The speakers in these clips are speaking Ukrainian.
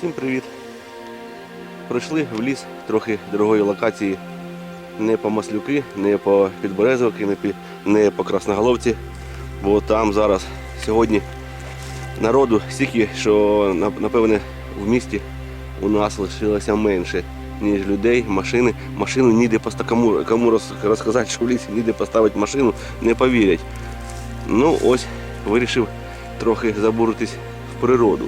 Всім привіт! Прийшли в ліс трохи дорогої локації. Не по Маслюки, не по Підберезовки, не, пі- не по Красноголовці. Бо там зараз сьогодні народу стільки, що напевне в місті у нас лишилося менше, ніж людей, машини. Машину ніде поста кому, кому розказати, що в лісі ніде поставити машину, не повірять. Ну ось вирішив трохи забуритись в природу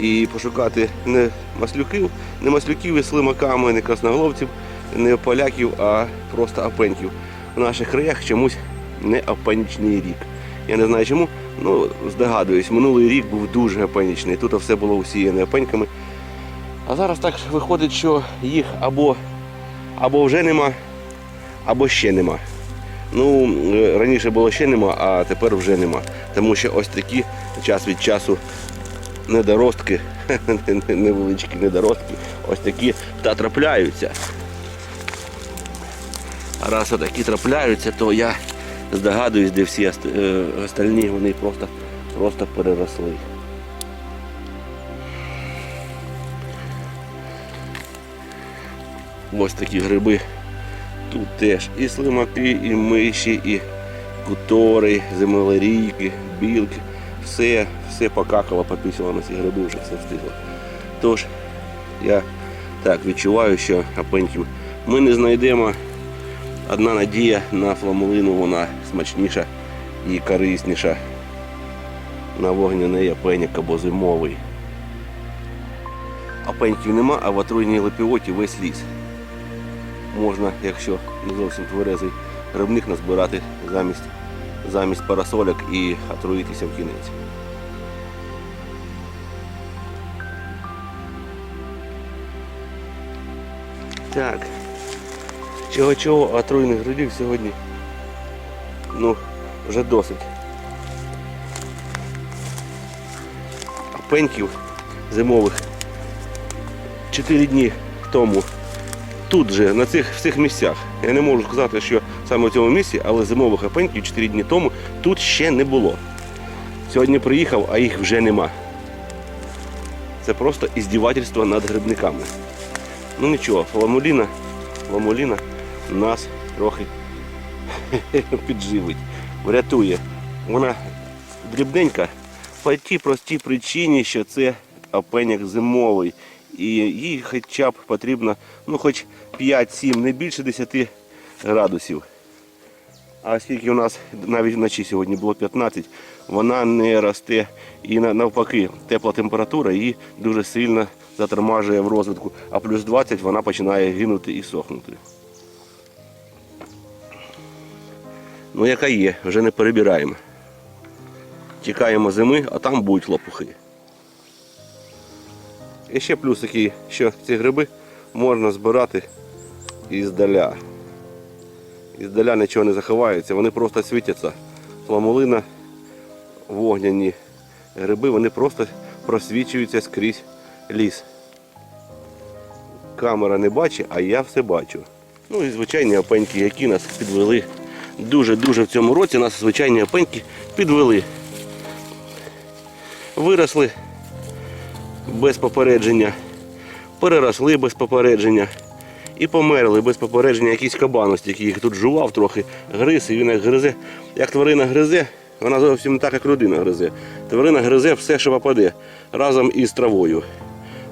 і пошукати не маслюків, не маслюків із слимаками, не красноголовців, не поляків, а просто апеньків. В наших краях чомусь не апенічний рік. Я не знаю чому, ну здогадуюсь, минулий рік був дуже апенічний. Тут все було усіяне апеньками. А зараз так виходить, що їх або, або вже нема, або ще нема. Ну, е, раніше було ще нема, а тепер вже нема. Тому що ось такі час від часу недоростки, невеличкі недоростки, ось такі та трапляються. А раз отакі трапляються, то я здогадуюсь, де всі е, остальні вони просто, просто переросли. Ось такі гриби. Тут теж і слимаки, і миші, і кутори, землерійки, білки. Все, все покакало, попісило на ці гриби, вже все встигло. Тож, я так відчуваю, що апеньків ми не знайдемо. Одна надія на фламулину, вона смачніша і корисніша. На вогняний апенік або зимовий. Апеньків нема, а в отруйній лепіоті весь ліс. Можна, якщо не зовсім тверезий грибник назбирати замість, замість парасольок і отруїтися в кінець. Так. Чого чого отруйних грибів сьогодні ну, вже досить. Пеньків зимових 4 дні тому тут же, на цих всіх місцях. Я не можу сказати, що саме в цьому місці, але зимових апеньків 4 дні тому тут ще не було. Сьогодні приїхав, а їх вже нема. Це просто іздівательство над грибниками. Ну нічого, фламуліна, фламуліна нас трохи підживить, врятує. Вона дрібненька по тій простій причині, що це опеняк зимовий. І їй хоча б потрібно ну, хоч 5-7, не більше 10 градусів. А оскільки у нас навіть вночі сьогодні було 15, вона не росте і навпаки тепла температура її дуже сильно затормажує в розвитку, а плюс 20 вона починає гинути і сохнути. Ну яка є, вже не перебираємо. Чекаємо зими, а там будуть лопухи. І ще плюс такий, що ці гриби можна збирати іздаля. Іздаля нічого не заховається, вони просто світяться. Фламулина, вогняні гриби, вони просто просвічуються скрізь ліс. Камера не бачить, а я все бачу. Ну і звичайні опеньки, які нас підвели. Дуже-дуже в цьому році нас звичайні опеньки підвели. Виросли без попередження, переросли без попередження і померли без попередження якийсь кабаност, який їх тут жував трохи, гриз, і він як гризе. Як тварина гризе, вона зовсім не так, як людина гризе. Тварина гризе все, що попаде, разом із травою.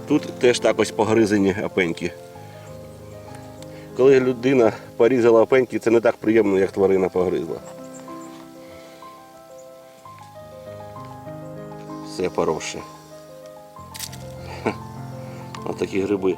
Тут теж так ось погризені опеньки. Коли людина порізала опеньки, це не так приємно, як тварина погризла. Все поросше. Ось такі гриби.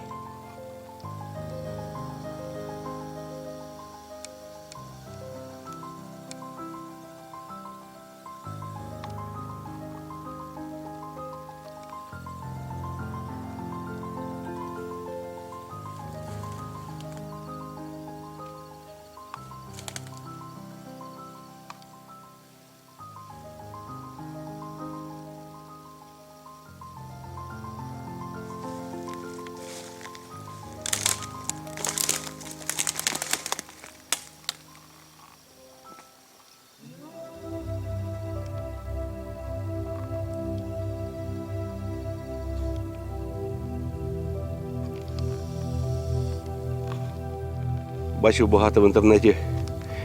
Бачив багато в інтернеті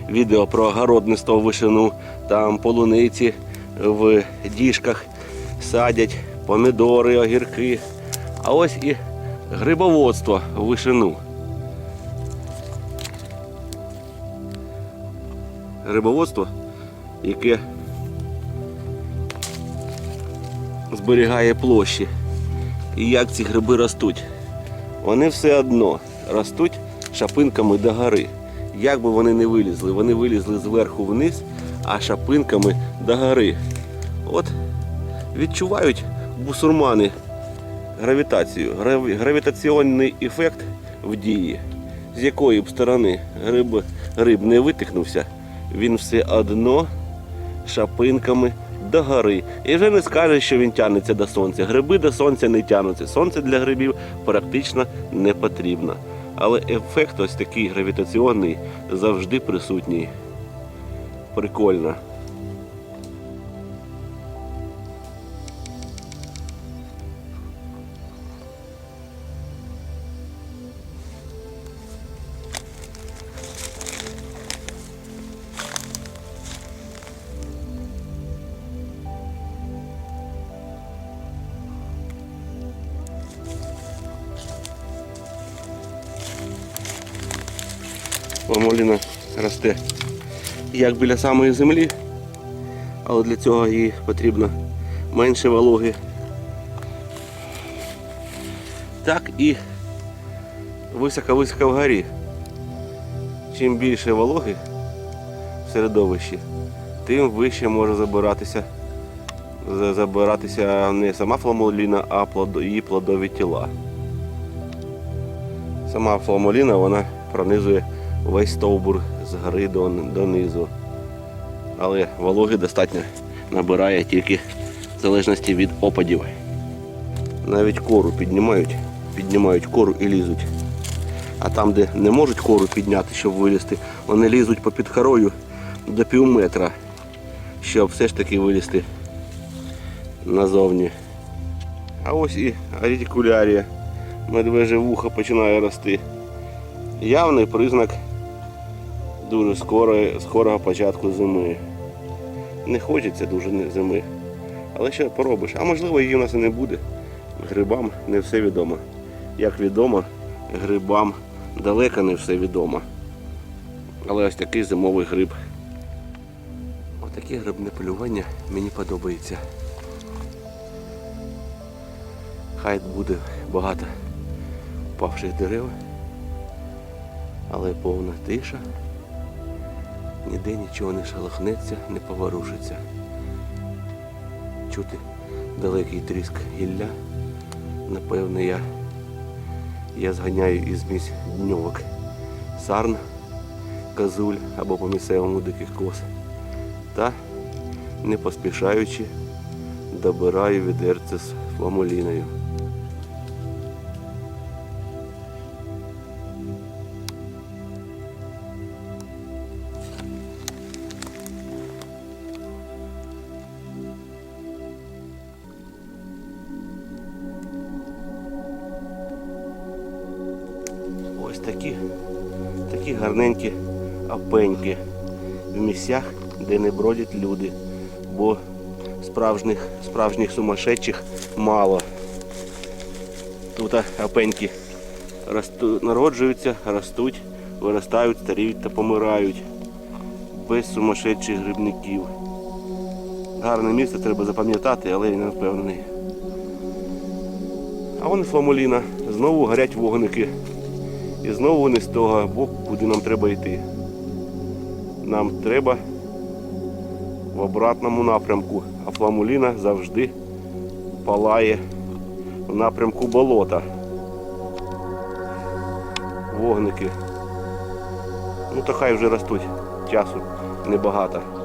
відео про городництво вишину, там полуниці в діжках садять, помідори, огірки. А ось і грибоводство в вишину. Грибоводство, яке зберігає площі. І як ці гриби ростуть? Вони все одно ростуть шапинками до гори. Як би вони не вилізли, вони вилізли зверху вниз, а шапинками до гори. От відчувають бусурмани гравітацію, гравітаційний ефект в дії, з якої б сторони гриб, гриб не витихнувся, він все одно шапинками до гори. І вже не скаже, що він тягнеться до сонця. Гриби до сонця не тягнуться. Сонце для грибів практично не потрібно. Але ефект ось такий гравітаційний завжди присутній. Прикольно. Ламоліна росте як біля самої землі, але для цього їй потрібно менше вологи. Так і високо-високо вгорі. Чим більше вологи в середовищі, тим вище може забиратися, забиратися не сама фламоліна, а її плодові тіла. Сама фламоліна вона пронизує весь стовбур з гори донизу. Але вологи достатньо набирає тільки в залежності від опадів. Навіть кору піднімають, піднімають кору і лізуть. А там, де не можуть кору підняти, щоб вилізти, вони лізуть попід корою до пів метра, щоб все ж таки вилізти назовні. А ось і радикулярія. Медвеже вухо починає рости. Явний признак дуже скорої, скорого початку зими. Не хочеться дуже зими. Але що поробиш? А можливо її у нас і не буде. Грибам не все відомо. Як відомо, грибам далеко не все відомо. Але ось такий зимовий гриб. Отаке грибне полювання мені подобається. Хай буде багато впавших дерев, але повна тиша. Ніде нічого не шелохнеться, не поворушиться. Чути далекий тріск гілля. Напевно, я, я зганяю із місць дньовок сарн, козуль або по місцевому диких коз. Та, не поспішаючи, добираю відерце з фламоліною. Такі, такі гарненькі апеньки в місцях, де не бродять люди, бо справжніх, справжніх сумасшедших мало. Тут апеньки росту, народжуються, ростуть, виростають, старіють та помирають. Без сумасшедших грибників. Гарне місце треба запам'ятати, але я не впевнений. А вон фламуліна. Знову горять вогники. І знову не з того боку, куди нам треба йти. Нам треба в обратному напрямку, а фламуліна завжди палає в напрямку болота. Вогники. Ну то хай вже ростуть. Часу небагато.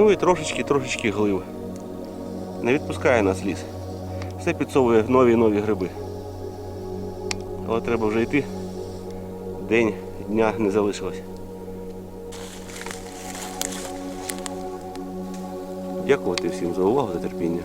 Ну і трошечки, трошечки глив. Не відпускає нас ліс. Все підсовує нові нові гриби. Але треба вже йти. День дня не залишилось. Дякувати всім за увагу, за терпіння.